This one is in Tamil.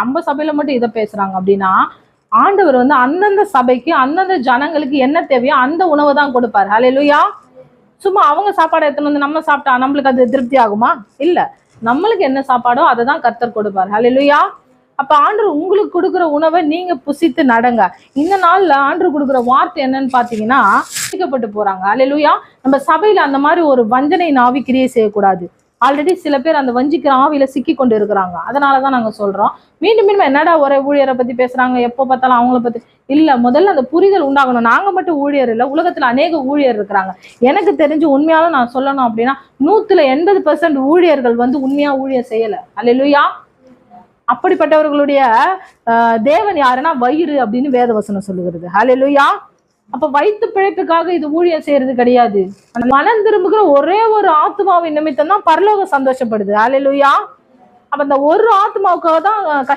நம்ம சபையில மட்டும் இதை பேசுறாங்க அப்படின்னா ஆண்டவர் வந்து அந்தந்த சபைக்கு அந்தந்த ஜனங்களுக்கு என்ன தேவையோ அந்த உணவை தான் கொடுப்பாரு. ஹalleluya சும்மா அவங்க சாப்பாடு எடுத்துன்னு வந்து நம்ம சாப்பிட்டா நம்மளுக்கு அது திருப்தி ஆகுமா? இல்ல. நம்மளுக்கு என்ன சாப்பாடோ அதை தான் கர்த்தர் கொடுப்பார். ஹalleluya அப்ப ஆண்டு உங்களுக்கு கொடுக்குற உணவை நீங்க புசித்து நடங்க. இந்த நாள்ல ஆண்டு கொடுக்குற வார்த்தை என்னன்னு பாத்தீங்கன்னா ரட்சிக்கப்பட்டு போறாங்க. அலையிலுயா நம்ம சபையில அந்த மாதிரி ஒரு வஞ்சனை நாவி கிரியை செய்யக்கூடாது. ஆல்ரெடி சில பேர் அந்த வஞ்சிக்கிற ஆவியில சிக்கி கொண்டு இருக்கிறாங்க அதனாலதான் நாங்க சொல்றோம். மீண்டும் மீண்டும் என்னடா ஒரே ஊழியரை பத்தி பேசுறாங்க? எப்போ பார்த்தாலும் அவங்கள பத்தி. இல்ல முதல்ல அந்த புரிதல் உண்டாகணும். நாங்க மட்டும் ஊழியர் இல்ல உலகத்துல அநேக ஊழியர் இருக்கிறாங்க. எனக்கு தெரிஞ்சு உண்மையாலும் நான் சொல்லணும் அப்படின்னா நூத்துல எண்பது பர்சன்ட் ஊழியர்கள் வந்து உண்மையா ஊழியர் செய்யல. அல்லையா அப்படிப்பட்டவர்களுடைய தேவன் யாருன்னா வயிறு அப்படின்னு வேதவசனம் சொல்லுகிறது. ஹலெலுயா அப்ப வயிற்று பிழைப்புக்காக இது ஊழியம் செய்யறது கிடையாது. அந்த மனம் திரும்புகிற ஒரே ஒரு ஆத்து ஆத்மாவின் நிமித்தம் தான் பரலோகம் சந்தோஷப்படுது. அலையிலுயா அப்ப இந்த ஒரு ஆத்மாவுக்காக தான் கஷ்டம்